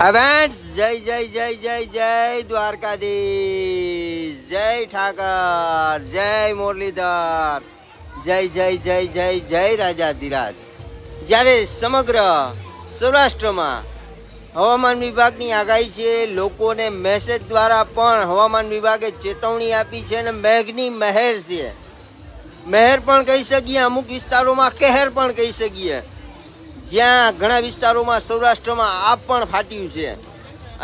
અવેન્ટ્સ જય જય જય જય જય દ્વારકાધીશ. જય ઠાકર, જય મુરલીધર. જય જય જય જય જય રાજા ધીરાજ. જ્યારે સમગ્ર સૌરાષ્ટ્રમાં હવામાન વિભાગની આગાહી છે, લોકોને મેસેજ દ્વારા પણ હવામાન વિભાગે ચેતવણી આપી છે અને મેઘની મહેર છે. મહેર પણ કહી શકીએ, અમુક વિસ્તારોમાં કહેર પણ કહી શકીએ. જ્યાં ઘણા વિસ્તારોમાં સૌરાષ્ટ્રમાં આપ પણ ફાટ્યું છે.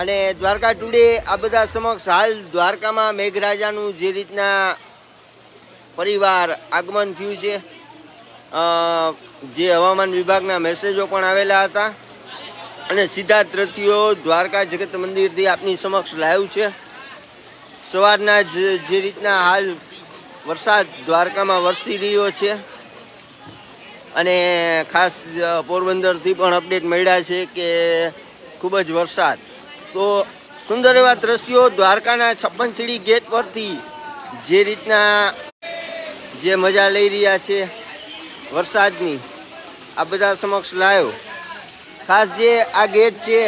અને દ્વારકા ટુડે આ બધા સમક્ષ હાલ દ્વારકામાં મેઘરાજાનું જે રીતના પરિવાર આગમન થયું છે જે હવામાન વિભાગના મેસેજો પણ આવેલા હતા. અને સીધા જ રથીઓ દ્વારકા જગત મંદિરથી આપની સમક્ષ લાવ્યું છે. સવારના જે રીતના હાલ વરસાદ દ્વારકામાં વરસી રહ્યો છે. અને ખાસ પોરબંદરથી પણ અપડેટ મળ્યા છે કે ખૂબ જ વરસાદ. તો સુંદર એવા દ્રશ્યો દ્વારકાના છપ્પન સીડી ગેટ પરથી જે રીતના જે મજા લઈ રહ્યા છે વરસાદની, આ બધા સમક્ષ લાવ્યો ખાસ જે આ ગેટ છે,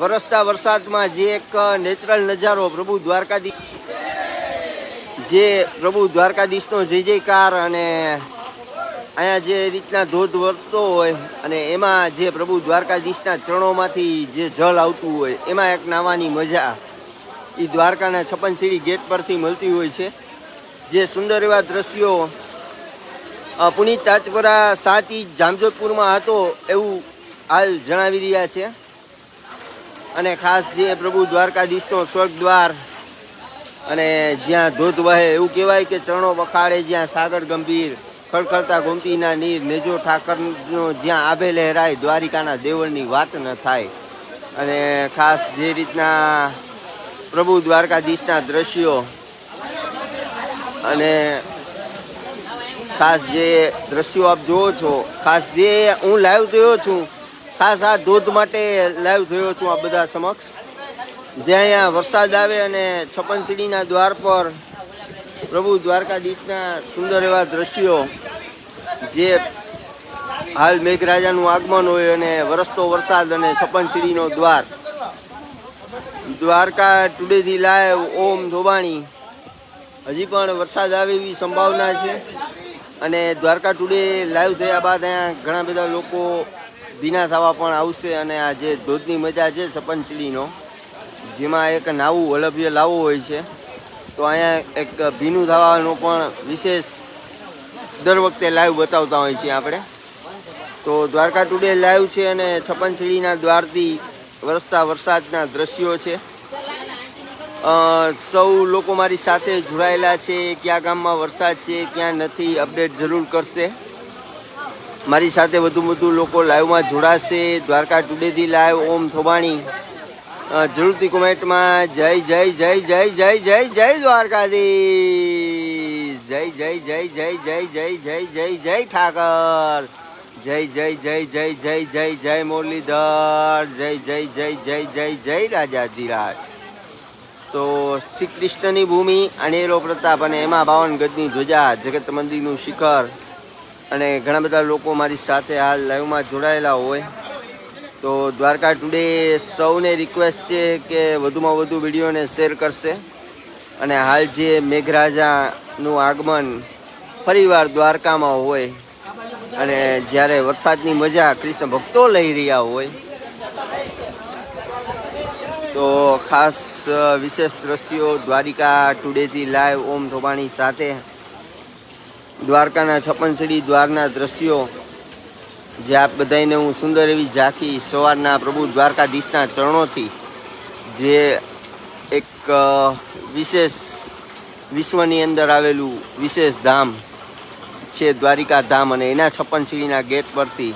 વરસતા વરસાદમાં જે એક નેચરલ નજારો પ્રભુ દ્વારકાધીશ, જે પ્રભુ દ્વારકાધીશનો જય જયકાર અને અહીંયા જે રીતના ધોધ વરસતો હોય અને એમાં જે પ્રભુ દ્વારકાધીશના ચરણોમાંથી જે જળ આવતું હોય, એમાં એક નાવાની મજા એ દ્વારકાના છપ્પન ગેટ પરથી મળતી હોય છે. જે સુંદર એવા દ્રશ્યો પુનિત તાજપરા સાત જામજોધપુરમાં હતો એવું હાલ જણાવી રહ્યા છે. અને ખાસ જે પ્રભુ દ્વારકાધીશનો સ્વર્ગ દ્વાર અને જ્યાં ધોધ વહે એવું કહેવાય કે ચરણો વખાડે જ્યાં સાગર ગંભીર ખળખળતા ગોમતીના નીર નેજો ઠાકરનો જ્યાં આભે લહેરાય, દ્વારિકાના દેવળની વાત ન થાય. અને ખાસ જે રીતના પ્રભુ દ્વારકાધીશના દ્રશ્યો અને ખાસ જે દ્રશ્યો આપ જુઓ છો, ખાસ જે હું લાઈવ થયો છું, ખાસ આ ધોધ માટે લાઈવ થયો છું આ બધા સમક્ષ. જે અહીંયા વરસાદ આવે અને છપ્પન દ્વાર પર પ્રભુ દ્વારકાધીશના સુંદર એવા દ્રશ્યો જે હાલ મેઘરાજાનું આગમન હોય અને વરસતો વરસાદ અને છપ્પન દ્વાર. દ્વારકા ટુડેથી લાઈવ ઓમ ધોબાણી. હજી પણ વરસાદ આવે એવી સંભાવના છે અને દ્વારકા ટુડે લાઈવ થયા બાદ અહીંયા ઘણા બધા લોકો ભીના થવા પણ આવશે અને આ જે ધોધની મજા છે છપ્પન જેમાં એક નાવું વલભ્ય લાવવું હોય છે. તો અહીંયા એક ભીનું થવાનો પણ વિશેષ દર વખતે લાઈવ બતાવતા હોય છીએ આપણે. તો દ્વારકા ટુડે લાઈવ છે અને છપ્પનસીડીના દ્વારથી વરસતા વરસાદના દ્રશ્યો છે. સૌ લોકો મારી સાથે જોડાયેલા છે, કયા ગામમાં વરસાદ છે, ક્યાં નથી અપડેટ જરૂર કરશે. મારી સાથે વધુ વધુ લોકો લાઈવમાં જોડાશે. દ્વારકા ટુડેથી લાઈવ ઓમ થોબાણી જરૂરથી કોમેન્ટમાં જય જય જય જય જય જય જય દ્વારકાધીશ. જય જય જય જય જય જય જય જય જય ઠાકર જય જય જય જય જય જય જય મુરલીધર જય જય જય જય જય જય રાજાધિરાજ તો શ્રી કૃષ્ણની ભૂમિ અનેરો પ્રતાપ અને એમાં બાવન ગજની ધ્વજા જગત મંદિરનું શિખર અને ઘણા બધા લોકો મારી સાથે હાલ લાઈવમાં જોડાયેલા હોય તો દ્વારકા ટુડે સૌને રિક્વેસ્ટ છે કે વધુમાં વધુ વિડીયોને શેર કરશે અને હાલ જે મેઘરાજાનું આગમન ફરીવાર દ્વારકામાં હોય અને જ્યારે વરસાદની મજા કૃષ્ણ ભક્તો લઈ રહ્યા હોય, તો ખાસ વિશેષ દ્રશ્યો દ્વારિકા ટુડેથી લાઈવ ઓમ થોબાણી સાથે. દ્વારકાના છપ્પન સીડી દ્વારના દ્રશ્યો, જે આપ બધાને હું સુંદર એવી ઝાંખી સવારના પ્રભુ દ્વારકાધીશના ચરણોથી, જે એક વિશેષ વિશ્વની અંદર આવેલું વિશેષ ધામ છે દ્વારિકા ધામ અને એના છપ્પન સીડીના ગેટ પરથી.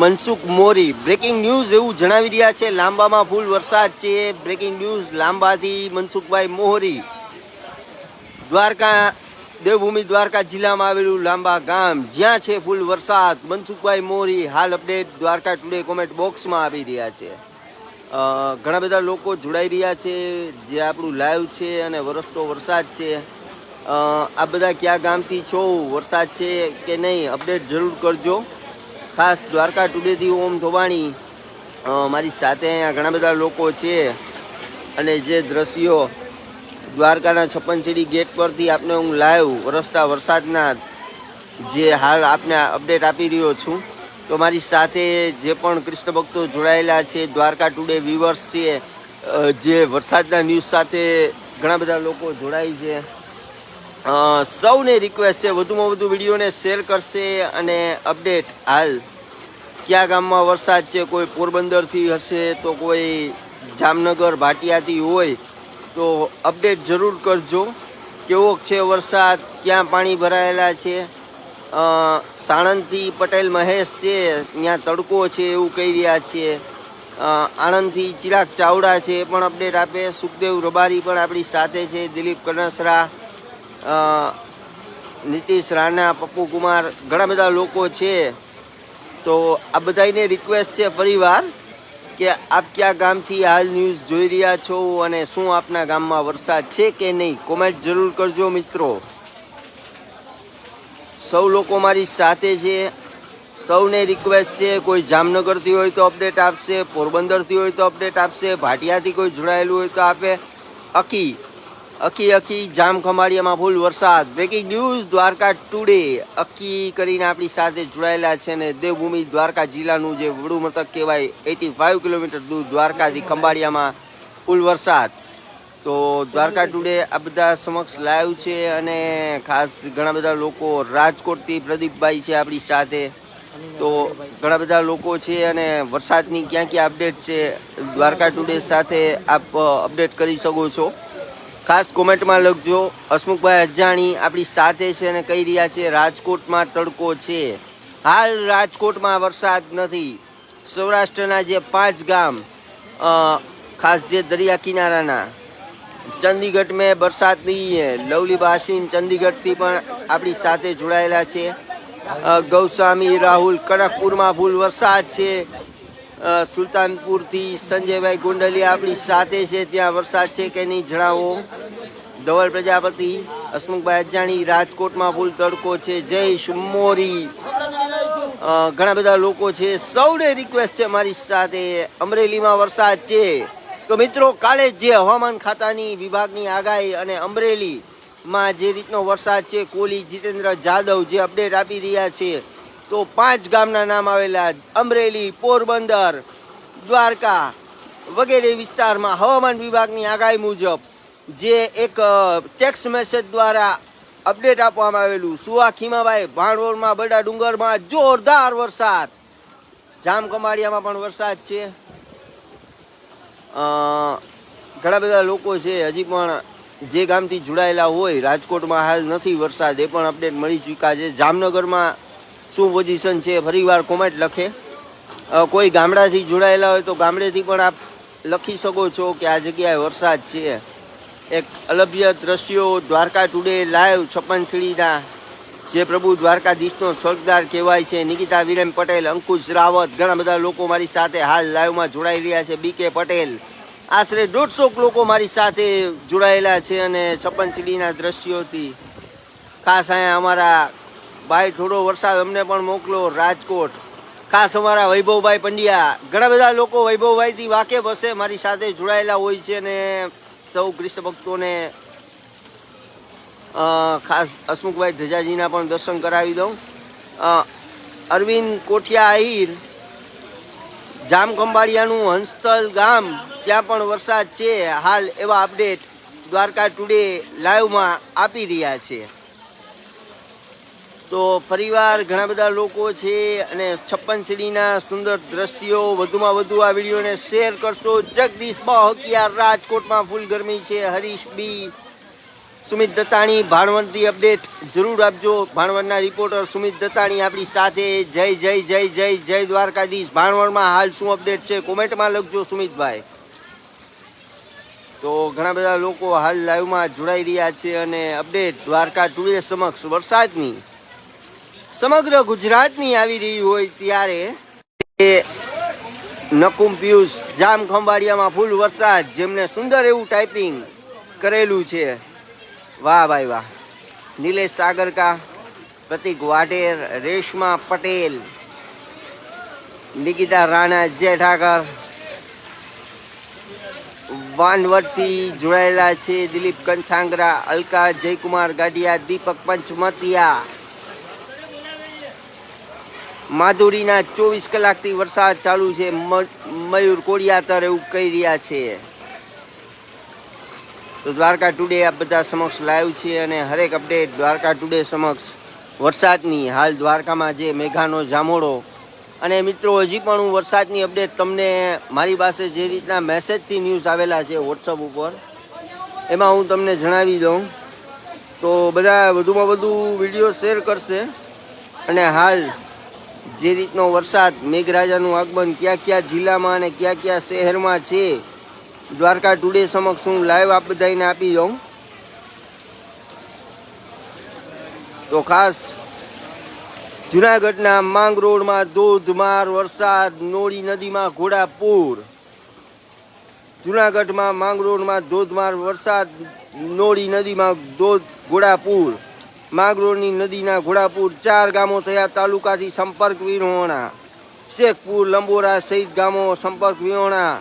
મનસુખ મોરી બ્રેકિંગ ન્યૂઝ એવું જણાવી રહ્યા છે, લાંબામાં ફૂલ વરસાદ છે બ્રેકિંગ ન્યૂઝ લાંબાથી મનસુખભાઈ મોહરી દ્વારકા, દેવભૂમિ દ્વારકા જિલ્લામાં આવેલું લાંબા ગામ, જ્યાં છે ફૂલ વરસાદ. મનસુખભાઈ મોરી, હાલ અપડેટ દ્વારકા ટુડે કોમેન્ટ બોક્સમાં આવી રહ્યા છે. ઘણા બધા લોકો જોડાઈ રહ્યા છે, જે આપણું લાઈવ છે અને વરસતો વરસાદ છે. આ બધા કયા ગામથી છો? વરસાદ છે કે નહીં? અપડેટ જરૂર કરજો. ખાસ દ્વારકા ટુડેથી ઓમ ધોબાણી મારી સાથે અહીંયા ઘણા બધા લોકો છે અને જે દ્રશ્યો દ્વારકાના છપ્પનસીડી ગેટ પરથી આપને હું લાઈવ વરસતા વરસાદના જે હાલ આપને અપડેટ આપી રહ્યો છું. તો મારી સાથે જે પણ કૃષ્ણ ભક્તો જોડાયેલા છે, દ્વારકા ટુડે વ્યુઅર્સ છે જે વરસાદના ન્યૂઝ સાથે ઘણા બધા લોકો જોડાય છે. સૌને રિક્વેસ્ટ છે, વધુમાં વધુ વિડીયોને શેર કરશે અને અપડેટ હાલ કયા ગામમાં વરસાદ છે, કોઈ પોરબંદરથી હશે તો કોઈ જામનગર, ભાટિયાથી હોય તો અપડેટ જરૂર કરજો. કેવો છે વરસાદ, ક્યાં પાણી ભરાયેલા છે? સાણંદથી પટેલ મહેશ છે ત્યાં તડકો છે એવું કહી રહ્યા છે. આણંદથી ચિરાગ ચાવડા છે, એ પણ અપડેટ આપે. સુખદેવ રબારી પણ આપણી સાથે છે, દિલીપ કનસરા નીતિશ રાણા, પપ્પુ કુમાર, ઘણા બધા લોકો છે. તો આ બધાને રિક્વેસ્ટ છે ફરીવાર કે આપ કયા ગામથી હાલ ન્યૂઝ જોઈ રહ્યા છો અને શું આપના ગામમાં વરસાદ છે કે નહીં? કોમેન્ટ જરૂર કરજો મિત્રો. સૌ લોકો મારી સાથે છે. સૌને રિક્વેસ્ટ છે, કોઈ જામનગરથી હોય તો અપડેટ આપશે, પોરબંદરથી હોય તો અપડેટ આપશે, ભાટિયાથી કોઈ જોડાયેલું હોય તો આપે. અકી અકી અકી જામ ખમાડીયામાં ફૂલ વરસાદ. બ્રેકિંગ ન્યૂઝ દ્વારકા ટુડે અકી કરીને આપણી સાથે જોડાયેલા છે ને દેવભૂમિ દ્વારકા જિલ્લાનું જે વડુ મથક કહેવાય એટી ફાઇવ કિલોમીટર દૂર દ્વારકાથી ખંભાળિયામાં ફૂલ વરસાદ. તો દ્વારકા ટુડે આ બધા સમક્ષ લાઈવ છે અને ખાસ ઘણા બધા લોકો રાજકોટથી પ્રદીપભાઈ છે આપણી સાથે. તો ઘણા બધા લોકો છે અને વરસાદની ક્યાં ક્યાં અપડેટ છે દ્વારકા ટુડે સાથે આપ અપડેટ કરી શકો છો. ખાસ કોમેન્ટમાં લખજો, હસમુખભાઈ અજાણી આપણી સાથે છે અને કહી રહ્યા છે, રાજકોટમાં તડકો છે. હાલ રાજકોટમાં વરસાદ નથી. સૌરાષ્ટ્રના જે પાંચ ગામ ખાસ જે દરિયા કિનારાના ચંદીગઢ મેં બરસાત લવલી બાસીન ચંદીગઢથી પણ આપણી સાથે જોડાયેલા છે. ગૌસ્વામી રાહુલ કનકપુરમાં ફૂલ વરસાદ છે. સુલતાનપુરથી સંજયભાઈ ગુંડલી આપણી સાથે છે. ત્યાં વરસાદ છે કે નહીં જણાવો. ધવલ પ્રજાપતિ, હસમુખભાઈ અજાણી, રાજકોટમાં ફૂલ તડકો છે. જયેશ મોરી. ઘણા બધા લોકો છે. સૌને રિક્વેસ્ટ છે મારી સાથે. અમરેલીમાં વરસાદ છે. તો મિત્રો, કાલે જ હવામાન ખાતાની વિભાગની આગાહી અને અમરેલીમાં જે રીતનો વરસાદ છે, કોહલી, જીતેન્દ્ર જાદવ જે અપડેટ આપી રહ્યા છે, તો પાંચ ગામના નામ આવેલા અમરેલી, પોરબંદર, દ્વારકા વગેરે વિસ્તારમાં હવામાન વિભાગની આગાહી મુજબ જે એક ટેક્સ્ટ મેસેજ દ્વારા અપડેટ આપવામાં આવેલું, સુવા ખીમાભાઈ ભાણવોરમાં બડા ડુંગરમાં જોરદાર વરસાદ. જામ કમાડિયામાં પણ વરસાદ છે. ઘણા બધા લોકો છે, હજી પણ જે ગામથી જોડાયેલા હોય, રાજકોટમાં હાલ નથી વરસાદ, એ પણ અપડેટ મળી ચૂક્યા છે. જામનગરમાં શું પોઝિશન છે, ફરીવાર કોમેન્ટ લખે. કોઈ ગામડાથી જોડાયેલા હોય તો ગામડેથી પણ આપ લખી શકો છો કે આ જગ્યાએ વરસાદ છે. એક અલભ્ય દ્રશ્યો દ્વારકા ટુડે લાઈવ છપ્પન સીડીના જે પ્રભુ દ્વારકાધીશનો સ્વર્ગદાર કહેવાય છે, નિકિતા વિરેન પટેલ, અંકુશ રાવત, ઘણા બધા લોકો મારી સાથે હાલ લાઈવમાં જોડાઈ રહ્યા છે. બી કે પટેલ, આશરે દોઢસો લોકો મારી સાથે જોડાયેલા છે અને છપ્પન સીડીના દ્રશ્યોથી ખાસ અહીંયા અમારા ભાઈ થોડો વરસાદ અમને પણ મોકલો, રાજકોટ. ખાસ અમારા વૈભવભાઈ પંડ્યા, ઘણા બધા લોકો વૈભવભાઈથી વાકેફ હશે, મારી સાથે જોડાયેલા હોય છે અને સૌ કૃષ્ણ ભક્તોને ખાસ હસમુખભાઈ ધજાજીના પણ દર્શન કરાવી દઉં. અરવિંદ કોઠિયા આહિર જામખંબાળિયાનું હંસતલ ગામ, ત્યાં પણ વરસાદ છે. હાલ એવા અપડેટ દ્વારકા ટુડે લાઈવમાં આપી રહ્યા છે. તો ફરીવાર ઘણા બધા લોકો છે અને છપ્પન સીડીના સુંદર દ્રશ્યો વધુમાં વધુ આ વિડીયોને શેર કરશો. જગદીશ બહકિયાર રાજકોટમાં ફૂલ ગરમી છે. હરીશ બી સુમિત દત્તાણી ભાણવડથી અપડેટ જરૂર આપજો. ભાણવડના રિપોર્ટર સુમિત દત્તાણી આપણી સાથે. જય જય જય જય જય દ્વારકાધીશ. ભાણવડમાં હાલ શું અપડેટ છે કોમેન્ટમાં લખજો સુમિતભાઈ. તો ઘણા બધા લોકો હાલ લાઈવમાં જોડાઈ રહ્યા છે અને અપડેટ દ્વારકા ટુડે સમક્ષ વરસાદની, સમગ્ર ગુજરાતની આવી રહી હોય ત્યારે નકુમ પિયુષ જામ ખંભાળિયામાં ફૂલ વરસાદ, જેમને સુંદર એવું ટાઈપિંગ કરેલું છે. વાહ, ભાઈ વાહ. નિલેશ સાગરકા, પ્રતિક વાઢેર, રેશમા પટેલ, નિકિતા રાણા, જય ઠાકર. વાનવટથી જોડાયેલા છે દિલીપ કંછાંગરા અલકા, જયકુમાર ગાડિયા, દીપક પંચમતિયા. માધુરીના ચોવીસ કલાકથી વરસાદ ચાલુ છે. મયુર કોડિયાતર એવું કહી રહ્યા છે. તો દ્વારકા ટુડે આ બધા સમક્ષ લાઈવ છે અને હરેક અપડેટ દ્વારકા ટુડે સમક્ષ વરસાદની. હાલ દ્વારકામાં જે મેઘાનો જામોડો અને મિત્રો, હજી પણ હું વરસાદની અપડેટ તમને મારી પાસે જે રીતના મેસેજથી ન્યૂઝ આવેલા છે વોટ્સઅપ ઉપર, એમાં હું તમને જણાવી દઉં. તો બધા વધુમાં વધુ વીડિયો શેર કરશે. અને હાલ જે રીતનો વરસાદ, મેઘરાજાનું આગમન કયા કયા જિલ્લામાં અને કયા કયા શહેરમાં છે દ્વારકા ટુડે સમક્ષ હું લાઈવ આપ બધાને આપી જાઉં તો ખાસ જુનાગઢના માંગરોળમાં ધોધમાર વરસાદ, નોળી નદીમાં ઘોડાપૂર. જુનાગઢમાં માંગરોળમાં ધોધમાર વરસાદ, નોળી નદીમાં ધોધ ઘોડાપૂર. માંગરોળની નદીના ઘોડાપુર ચાર ગામો થયા તાલુકાથી સંપર્ક વિહોણા. શેખપુર, લંબોરા સહિત ગામો સંપર્ક વિહોણા.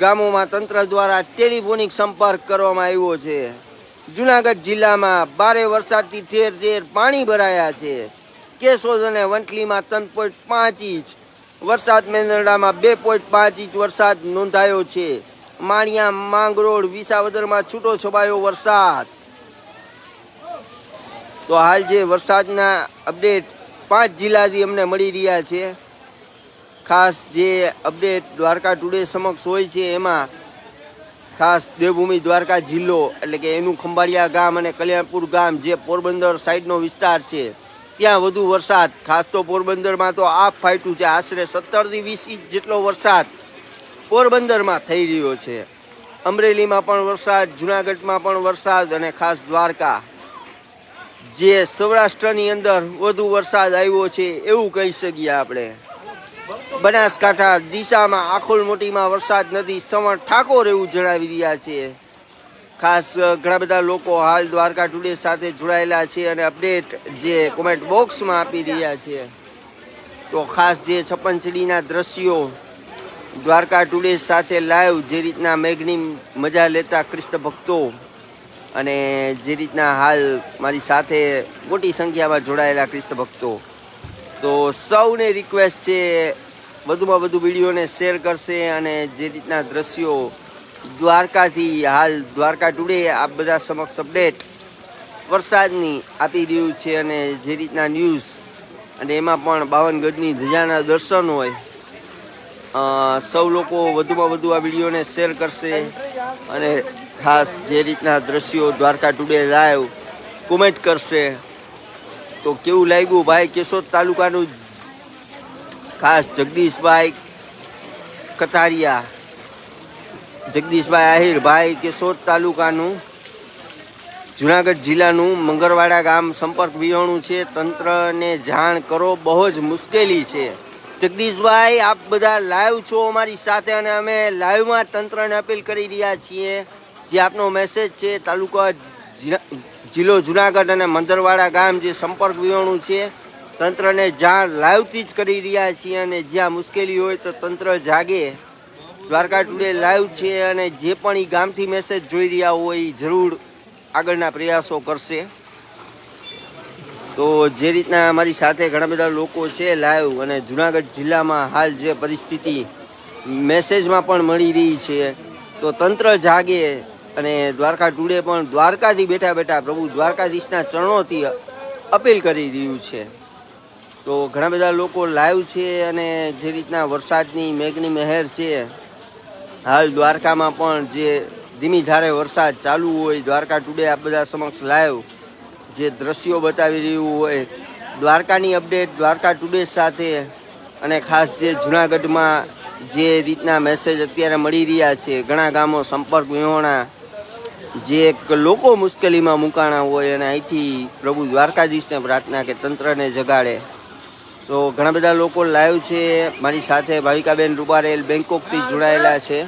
ગામોમાં તંત્ર દ્વારા ટેલિફોનિક સંપર્ક કરવામાં આવ્યો છે. જુનાગઢ જિલ્લામાં ભારે વરસાદથી ઠેર ઠેર પાણી ભરાયા છે. કેશોદ અને વંટલીમાં ત્રણ પોઈન્ટ પાંચ ઇંચ. વરસાદ મેંદરડામાં બે પોઈન્ટ પાંચ ઇંચ વરસાદ નોંધાયો છે. માણિયા, માંગરોળ, વિસાવદરમાં છૂટો છવાયો વરસાદ. તો હાલ જે વરસાદના અપડેટ પાંચ જિલ્લાથી અમને મળી રહ્યા છે. ખાસ જે અપડેટ દ્વારકા ટુડે સમક્ષ હોય છે એમાં ખાસ દેવભૂમિ દ્વારકા જિલ્લો એટલે કે એનું ખંભાળિયા ગામ અને કલ્યાણપુર ગામ જે પોરબંદર સાઈડનો વિસ્તાર છે, ત્યાં વધુ વરસાદ. ખાસ તો પોરબંદરમાં તો આપ ફાટ્યું છે, આશરે સત્તરથી વીસ ઇંચ જેટલો વરસાદ પોરબંદરમાં થઈ રહ્યો છે. અમરેલીમાં પણ વરસાદ, જુનાગઢમાં પણ વરસાદ અને ખાસ દ્વારકા. જે સૌરાષ્ટ્રની અંદર વધુ વરસાદ આવ્યો છે એવું કહી શકીએ આપણે. બનાસકાંઠા દિશામાં આખોલ મોટીમાં વરસાદ નથી. સમર ઠાકોર એવું જણાવી રહ્યા છે. ખાસ ઘણા બધા લોકો હાલ દ્વારકા ટુડે સાથે જોડાયેલા છે અને અપડેટ જે કોમેન્ટ બોક્સમાં આપી રહ્યા છે. તો ખાસ જે છપ્પનછડીના દ્રશ્યો દ્વારકા ટુડે સાથે લાઈવ જે રીતના મેઘની મજા લેતા કૃષ્ણ ભક્તો અને જે રીતના હાલ મારી સાથે મોટી સંખ્યામાં જોડાયેલા કૃષ્ણ ભક્તો. તો સૌને રિક્વેસ્ટ છે, વધુમાં વધુ વિડીયોને શેર કરશે અને જે રીતના દ્રશ્યો દ્વારકાથી, હાલ દ્વારકા ટુડે આ બધા સમક્ષ અપડેટ વરસાદની આપી રહ્યું છે અને જે રીતના ન્યૂઝ અને એમાં પણ બાવન ગજની ધજાના દર્શન હોય સૌ લોકો વધુમાં વધુ આ વિડીયોને શેર કરશે અને ખાસ જે રીતના દ્રશ્યો દ્વારકા ટુડે લાઈવ કોમેન્ટ કરશે. તો કેવું લાગ્યું ભાઈ કેશોદ તાલુકાનું ખાસ જગદીશભાઈ કટારિયા? જગદીશભાઈ આહિર, ભાઈ કેશોદ તાલુકાનું, જુનાગઢ જિલ્લાનું મંગરવાડા ગામ સંપર્ક વિહોણું છે. તંત્રને જાણ કરો, બહુ જ મુશ્કેલી છે. જગદીશભાઈ, આપ બધા લાઈવ છો અમારી સાથે અને અમે લાઈવમાં તંત્રને અપીલ કરી રહ્યા છીએ. જે આપનો મેસેજ છે, તાલુકા જિલ્લા- જુનાગઢ અને મંદરવાડા ગામ જે સંપર્ક વિહોણું છે, તંત્રને જાણ લાઈવથી જ કરી રહ્યા છીએ અને જ્યાં મુશ્કેલી હોય તો તંત્ર જાગે. દ્વારકા ટુડે લાઈવ છે અને જે પણ એ ગામથી મેસેજ જોઈ રહ્યા હોય એ જરૂર આગળના પ્રયાસો કરશે. તો જે રીતના અમારી સાથે ઘણા બધા લોકો છે લાઈવ અને જુનાગઢ જિલ્લામાં હાલ જે પરિસ્થિતિ મેસેજમાં પણ મળી રહી છે, તો તંત્ર જાગે. અને દ્વારકા ટુડે પણ દ્વારકાથી બેઠા બેઠા પ્રભુ દ્વારકાધીશના ચરણોથી અપીલ કરી રહ્યું છે. તો ઘણા બધા લોકો લાઈવ છે અને જે રીતના વરસાદની મેઘની મહેર છે, હાલ દ્વારકામાં પણ જે ધીમી ધારે વરસાદ ચાલુ હોય, દ્વારકા ટુડે આ બધા સમક્ષ લાઈવ જે દ્રશ્યો બતાવી રહ્યું હોય, દ્વારકાની અપડેટ દ્વારકા ટુડે સાથે અને ખાસ જે જુનાગઢમાં જે રીતના મેસેજ અત્યારે મળી રહ્યા છે, ઘણા ગામો સંપર્ક વિહોણા જે એક લોકો મુશ્કેલીમાં મુકાણા હોય અને અહીંથી પ્રભુ દ્વારકાધીશને પ્રાર્થના કે તંત્રને જગાડે. તો ઘણા બધા લોકો લાઈવ છે. મારી સાથે ભાવિકાબેન રૂપારેલ બેંકોકથી જોડાયેલા છે.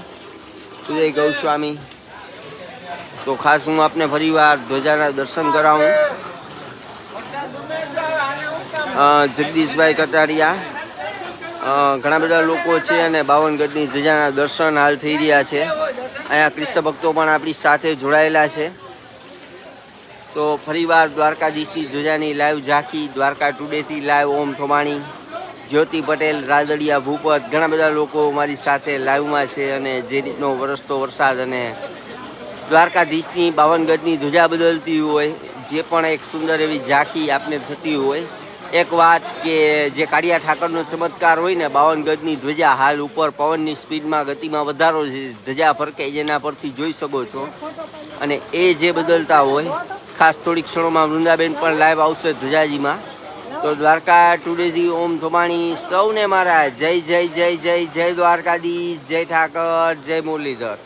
ઉદય ગૌસ્વામી. તો ખાસ હું આપને ફરીવાર ધ્વજાના દર્શન કરાવું. જગદીશભાઈ કટારિયા. ઘણા બધા લોકો છે અને બાવનગઢની ધજાના દર્શન હાલ થઈ રહ્યા છે. અહીંયા ક્રિસ્ત ભક્તો પણ આપણી સાથે જોડાયેલા છે. તો ફરીવાર દ્વારકાધીશની જોજાની લાઈવ ઝાંખી, દ્વારકા ટુડેથી લાઈવ ઓમ થોમાણી જ્યોતિ પટેલ, રાદડિયા ભૂપત, ઘણા બધા લોકો મારી સાથે લાઈવમાં છે અને જે રીતનો વરસતો વરસાદ અને દ્વારકાધીશની બાવનગઢની ધ્વજા બદલતી હોય, જે પણ એક સુંદર એવી ઝાંખી આપને થતી હોય એક વાત કે જે કાળિયા ઠાકરનો ચમત્કાર હોય ને બાવન ગજની ધ્વજા હાલ ઉપર પવનની સ્પીડમાં, ગતિમાં વધારો છે. ધ્વજા ફરકે જેના પરથી જોઈ શકો છો. અને એ જે બદલતા હોય, ખાસ થોડીક ક્ષણોમાં વૃંદાબેન પણ લાઈવ આવશે ધ્વજાજીમાં. તો દ્વારકા ટુડેથી ઓમ થોમાણી સૌને મારા જય જય જય જય જય દ્વારકાધીશ. જય ઠાકર. જય મુરલીધર.